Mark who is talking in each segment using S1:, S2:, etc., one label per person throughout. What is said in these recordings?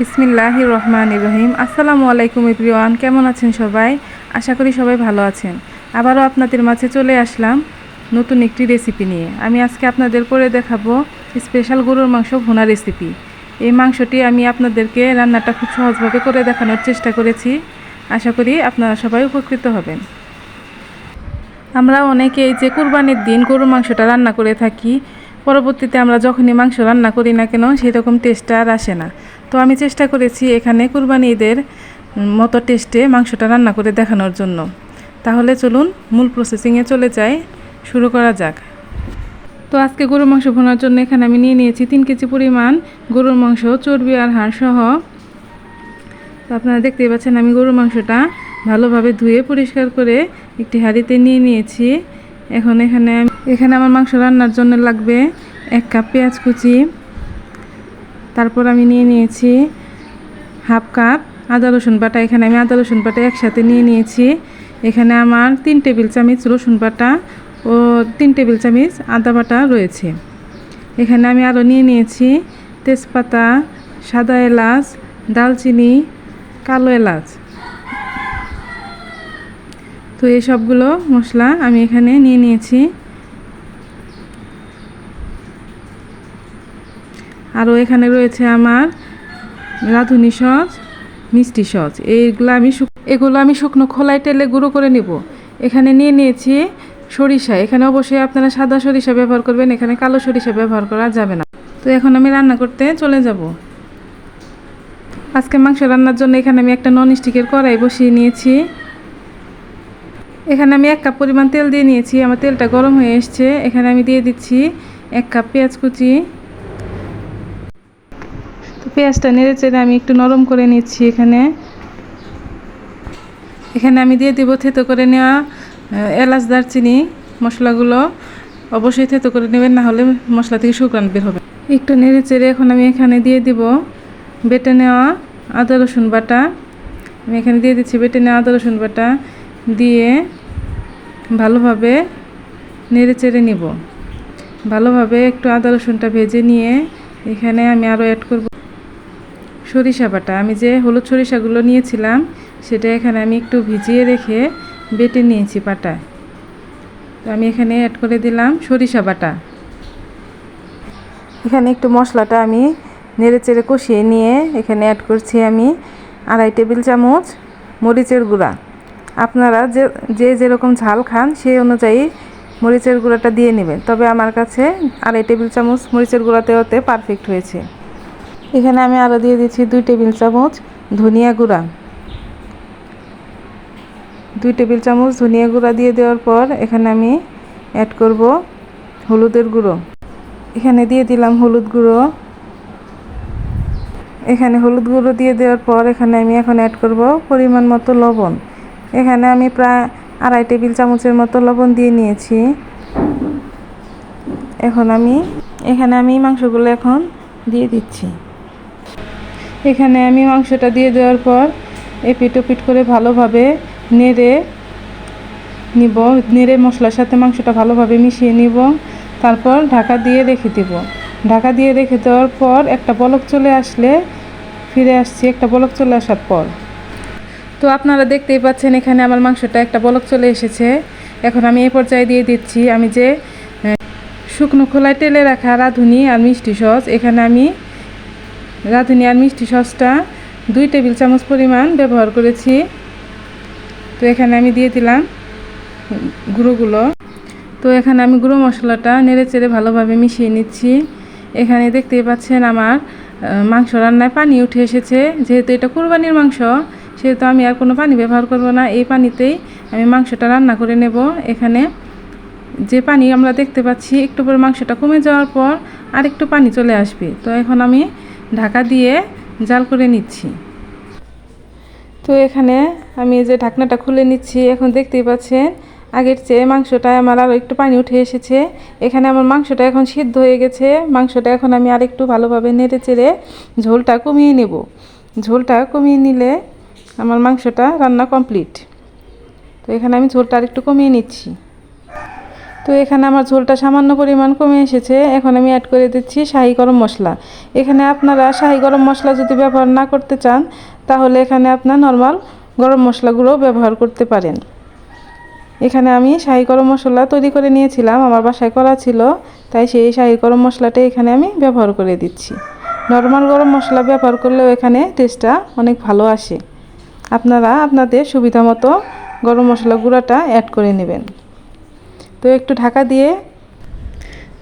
S1: বিসমিল্লাহ রহমান রহিম। আসসালামু আলাইকুম ইব্রিওয়ান কেমন আছেন সবাই? আশা করি সবাই ভালো আছেন। আবারও আপনাদের মাঝে চলে আসলাম নতুন একটি রেসিপি নিয়ে। আমি আজকে আপনাদের করে দেখাবো স্পেশাল গরুর মাংস ভুনা রেসিপি। এই মাংসটি আমি আপনাদেরকে রান্নাটা খুব সহজভাবে করে দেখানোর চেষ্টা করেছি। আশা করি আপনারা সবাই উপকৃত হবেন। আমরা অনেকেই যে কুরবানির দিন গরুর মাংসটা রান্না করে থাকি, পরবর্তীতে আমরা যখনই মাংস রান্না করি না কেন সেই রকম টেস্টটা আর আসে না। তো আমি চেষ্টা করেছি এখানে কুরবানি ঈদের মতো টেস্টে মাংসটা রান্না করে দেখানোর জন্য। তাহলে চলুন মূল প্রসেসিংয়ে চলে যাই। শুরু করা যাক। তো আজকে গরুর মাংস ভোনার জন্য এখানে আমি নিয়ে নিয়েছি তিন কেজি পরিমাণ গরুর মাংস, চর্বি আর হাড় সহ। তো আপনারা দেখতেই পাচ্ছেন আমি গরুর মাংসটা ভালোভাবে ধুয়ে পরিষ্কার করে একটি হাঁড়িতে নিয়ে নিয়েছি। এখন এখানে এখানে আমার মাংস রান্নার জন্য লাগবে এক কাপ পেঁয়াজ কুচি তারপর আমি নিয়ে নিয়েছি হাফ কাপ আদা রসুন বাটা। এখানে আমি আদা রসুন বাটা একসাথে নিয়ে নিয়েছি। এখানে আমার তিন টেবিল চামচ রসুন বাটা ও তিন টেবিল চামচ আদা বাটা রয়েছে। এখানে আমি আরও নিয়ে নিয়েছি তেজপাতা, সাদা এলাচ দালচিনি কালো এলাচ। তো এই সবগুলো মশলা আমি এখানে নিয়ে নিয়েছি। আরও এখানে রয়েছে আমার রাঁধুনি সস মিষ্টি সস এইগুলো আমি এগুলো আমি শুকনো খোলায় তেলে গুঁড়ো করে নিব। এখানে নিয়ে নিয়েছি সরিষা। এখানে অবশ্যই আপনারা সাদা সরিষা ব্যবহার করবেন, এখানে কালো সরিষা ব্যবহার করা যাবে না। তো এখন আমি রান্না করতে চলে যাব। আজকে মাংস রান্নার জন্য এখানে আমি একটা নন স্টিকের কড়াই বসিয়ে নিয়েছি। এখানে আমি এক কাপ পরিমাণ তেল দিয়ে নিয়েছি। আমার তেলটা গরম হয়ে এসছে। এখানে আমি দিয়ে দিচ্ছি এক কাপ পেঁয়াজ কুচি। পেঁয়াজটা নেড়ে চেড়ে আমি একটু নরম করে নিচ্ছি এখানে। এখানে আমি দিয়ে দেবো থেতো করে নেওয়া এলাচ, দারচিনি মশলাগুলো। অবশ্যই থেতো করে নেবেন, না হলে মশলা থেকে শুকরান বের হবে। একটু নেড়ে চেড়ে এখন আমি এখানে দিয়ে দিব বেটে নেওয়া আদা, রসুন বাটা। আমি এখানে দিয়ে দিচ্ছি বেটে নেওয়া আদা, রসুন বাটা দিয়ে ভালোভাবে নেড়ে চেড়ে নিব। ভালোভাবে একটু আদা, রসুনটা ভেজে নিয়ে এখানে আমি আরও অ্যাড করব। সরিষা বাটা। আমি যে হলুদ সরিষাগুলো নিয়েছিলাম, সেটা এখানে আমি একটু ভিজিয়ে রেখে বেটে নিয়েছি পাটা তো আমি এখানে অ্যাড করে দিলাম সরিষা বাটা। এখানে একটু মশলাটা আমি নেড়ে চেড়ে কষিয়ে নিয়ে এখানে অ্যাড করছি আমি আড়াই টেবিল চামচ মরিচের গুঁড়া। আপনারা যে যে যেরকম ঝাল খান, সেই অনুযায়ী মরিচের গুঁড়াটা দিয়ে নেবেন। তবে আমার কাছে আড়াই টেবিল চামচ মরিচের গুঁড়াতে ওতে পারফেক্ট হয়েছে। এখানে আমি আরও দিয়ে দিচ্ছি দুই টেবিল চামচ ধনিয়া গুঁড়া। দুই টেবিল চামচ ধনিয়া গুঁড়া দিয়ে দেওয়ার পর এখানে আমি অ্যাড করব হলুদের গুঁড়ো। এখানে দিয়ে দিলাম হলুদ গুঁড়ো। এখানে হলুদ গুঁড়ো দিয়ে দেওয়ার পর এখানে আমি এখন অ্যাড করব পরিমাণ মতো লবণ। এখানে আমি প্রায় আড়াই টেবিল চামচের মতো লবণ দিয়ে নিয়েছি। এখন আমি, এখানে আমি মাংসগুলো এখন দিয়ে দিচ্ছি। এখানে আমি মাংসটা দিয়ে দেওয়ার পর এপিট ওপিট করে ভালোভাবে নেড়ে নিব, নেড়ে মশলার সাথে মাংসটা ভালোভাবে মিশিয়ে নিব। তারপর ঢাকা দিয়ে রেখে দেব। ঢাকা দিয়ে রেখে দেওয়ার পর একটা বলক চলে আসলে ফিরে আসছি, একটা বলক চলে আসার পর। তো আপনারা দেখতেই পাচ্ছেন এখানে আমার মাংসটা একটা বলক চলে এসেছে। এখন আমি এ পর্যায়ে দিয়ে দিচ্ছি, আমি যে শুকনো খোলায় তেলে রাখা রাঁধুনি আর মিষ্টি সস, এখানে আমি রাঁধুনি আর মিষ্টি সসটা দুই টেবিল চামচ পরিমাণ ব্যবহার করেছি। তো এখানে আমি দিয়ে দিলাম গুঁড়োগুলো। তো এখানে আমি গুঁড়ো মশলাটা নেড়ে চেড়ে ভালোভাবে মিশিয়ে নিচ্ছি। এখানে দেখতেই পাচ্ছেন আমার মাংস রান্নায় পানি উঠে এসেছে। যেহেতু এটা কুরবানির মাংস, সেহেতু আমি আর কোনো পানি ব্যবহার করব না। এই পানিতেই আমি মাংসটা রান্না করে নেব। এখানে যে পানি আমরা দেখতে পাচ্ছি, একটু পরে মাংসটা কমে যাওয়ার পর আর একটু পানি চলে আসবে। তো এখন আমি ঢাকা দিয়ে জাল করে নিচ্ছি। তো এখানে আমি যে ঢাকনাটা খুলে নিচ্ছি, এখন দেখতেই পাচ্ছেন, আগের চেয়ে মাংসটা আমার আরও একটু পানি উঠে এসেছে। এখানে আমার মাংসটা এখন সিদ্ধ হয়ে গেছে, মাংসটা এখন আমি আর একটু ভালোভাবে নেড়ে চেড়ে ঝোলটা কমিয়ে নেব। ঝোলটা কমিয়ে নিলে আমার মাংসটা রান্না কমপ্লিট। তো এখানে আমি ঝোলটা আর একটু কমিয়ে নিচ্ছি। তো এখানে আমার ঝোলটা সামান্য পরিমাণ কমে এসেছে। এখন আমি অ্যাড করে দিচ্ছি শাহি গরম মশলা। এখানে আপনারা শাহি গরম মশলা যদি ব্যবহার না করতে চান, তাহলে এখানে আপনার নর্মাল গরম মশলাগুলো ব্যবহার করতে পারেন। এখানে আমি শাহি গরম মশলা তৈরি করে নিয়েছিলাম, আমার বাসায় করা ছিল, তাই সেই শাহি গরম মশলাটা এখানে আমি ব্যবহার করে দিচ্ছি। নর্মাল গরম মশলা ব্যবহার করলেও এখানে টেস্টটা অনেক ভালো আসে। আপনারা আপনাদের সুবিধা মতো গরম মশলা গুঁড়াটা অ্যাড করে নেবেন। তো একটু ঢাকা দিয়ে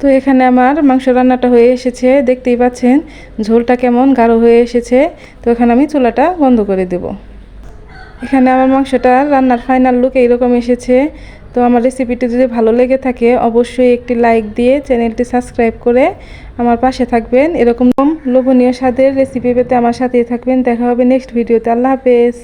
S1: তো এখানে আমার মাংস রান্নাটা হয়ে এসেছে, দেখতেই পাচ্ছেন ঝোলটা কেমন গাঢ় হয়ে এসেছে। তো এখানে আমি চুলাটা বন্ধ করে দেব। এখানে আমার মাংসটা রান্নার ফাইনাল লুক এইরকম এসেছে। তো আমার রেসিপিটি যদি ভালো লেগে থাকে, অবশ্যই একটি লাইক দিয়ে চ্যানেলটি সাবস্ক্রাইব করে আমার পাশে থাকবেন। এরকম লোভনীয় স্বাদের রেসিপি পেতে আমার সাথেই থাকবেন। দেখা হবে নেক্সট ভিডিওতে আল্লাহ হাফেজ।